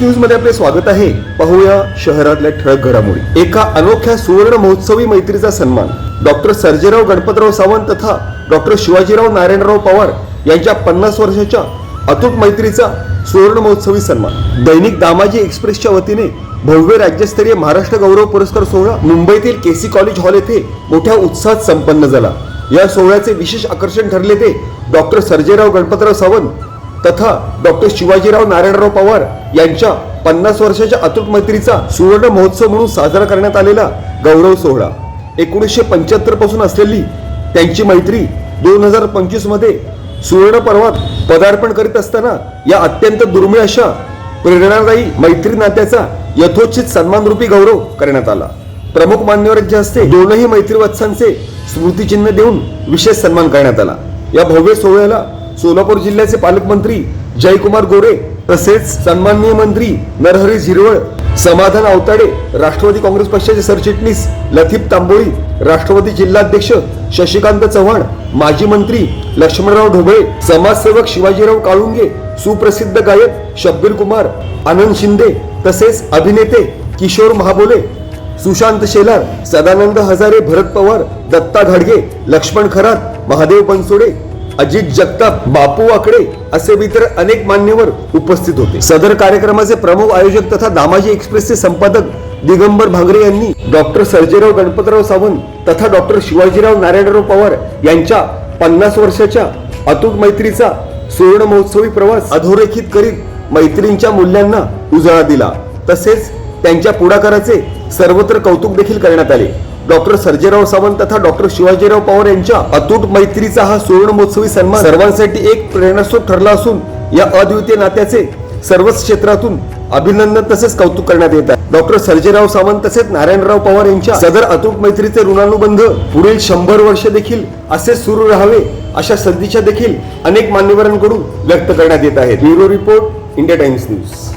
न्यूजमध्ये आपले स्वागत आहे. पाहूया शहरातल्या ठळक घडामोडी. एका अनोख्या सुवर्ण महोत्सवी मैत्रीचा सन्मान. डॉक्टर सर्जेराव गणपतराव सावंत तथा डॉक्टर शिवाजीराव नारायणराव पवार यांच्या पन्नास वर्षाच्या अतूट मैत्रीचा सुवर्ण महोत्सवी सन्मान. दैनिक दामाजी एक्सप्रेसच्या वतीने भव्य राज्यस्तरीय महाराष्ट्र गौरव पुरस्कार सोहळा मुंबईतील केसी कॉलेज हॉल येथे मोठ्या उत्साहात संपन्न झाला. या सोहळ्याचे विशेष आकर्षण ठरले ते डॉक्टर सर्जेराव गणपतराव सावंत तथा डॉक्टर शिवाजीराव नारायणराव पवार यांच्या पन्नास वर्षाच्या अतुट मैत्रीचा सुवर्ण महोत्सव म्हणून साजरा करण्यात आलेला गौरव सोहळा. एकोणीसशे पंच्याहत्तरपासून असलेली त्यांची मैत्री दोन हजार पंचवीसमध्ये सुवर्ण पर्वात पदार्पण करीत असताना या अत्यंत दुर्मिळ अशा प्रेरणादायी मैत्री नात्याचा यथोचित सन्मानरूपी गौरव करण्यात आला. प्रमुख मान्यवरांच्या हस्ते दोनही मैत्रीवत्सांचे स्मृतिचिन्ह देऊन विशेष सन्मान करण्यात आला. या भव्य सोहळ्याला सोलापूर जिल्ह्याचे पालकमंत्री जयकुमार गोरे तसेच सन्माननीय मंत्री नरहरी झिरवळ समाधान अवताडे राष्ट्रवादी काँग्रेस पक्षाचे सरचिटणीस लथिप तांबोळी राष्ट्रवादी जिल्हाध्यक्ष शशिकांत चव्हाण माजी मंत्री लक्ष्मणराव ढोबळे समाजसेवक शिवाजीराव काळुंगे सुप्रसिद्ध गायक शब्बीर कुमार आनंद शिंदे तसेच अभिनेते किशोर महाबोले सुशांत शेलार सदानंद हजारे भरत पवार दत्ता घाडगे लक्ष्मण खरात महादेव बनसोडे अजित जगताप बापू आकडे असे इतर अनेक मान्यवर उपस्थित होते. सदर कार्यक्रमाचे प्रमुख आयोजक तथा दामाजी एक्सप्रेसचे संपादक दिगंबर भांगरे यांनी डॉक्टर सर्जेराव गणपतराव सावंत तथा डॉक्टर शिवाजीराव नारायणराव पवार यांच्या पन्नास वर्षाच्या अतूट मैत्रीचा सुवर्ण महोत्सवी प्रवास अधोरेखित करीत मैत्रींच्या मूल्यांना उजाळा दिला. तसेच त्यांच्या पुढाकाराचे सर्वत्र कौतुक देखील करण्यात आले. डॉक्टर सर्जेराव सावंत तथा डॉक्टर शिवाजीराव पवार यांच्या अतूट मैत्रीचा हा सुवर्ण महोत्सवी सन्मान सर्वांसाठी एक प्रेरणास्रोत ठरला असून या अद्वितीय नात्याचे सर्वच क्षेत्रातून अभिनंदन तसेच कौतुक करण्यात येत आहे. डॉक्टर सर्जेराव सावंत तसेच नारायणराव पवार यांच्या सदर अतूट मैत्रीचे ऋणानुबंध पुढील शंभर वर्ष देखील असे सुरू राहावे अशा संधीच्या देखील अनेक मान्यवरांकडून व्यक्त करण्यात येत आहेत. Bureau report India Times news.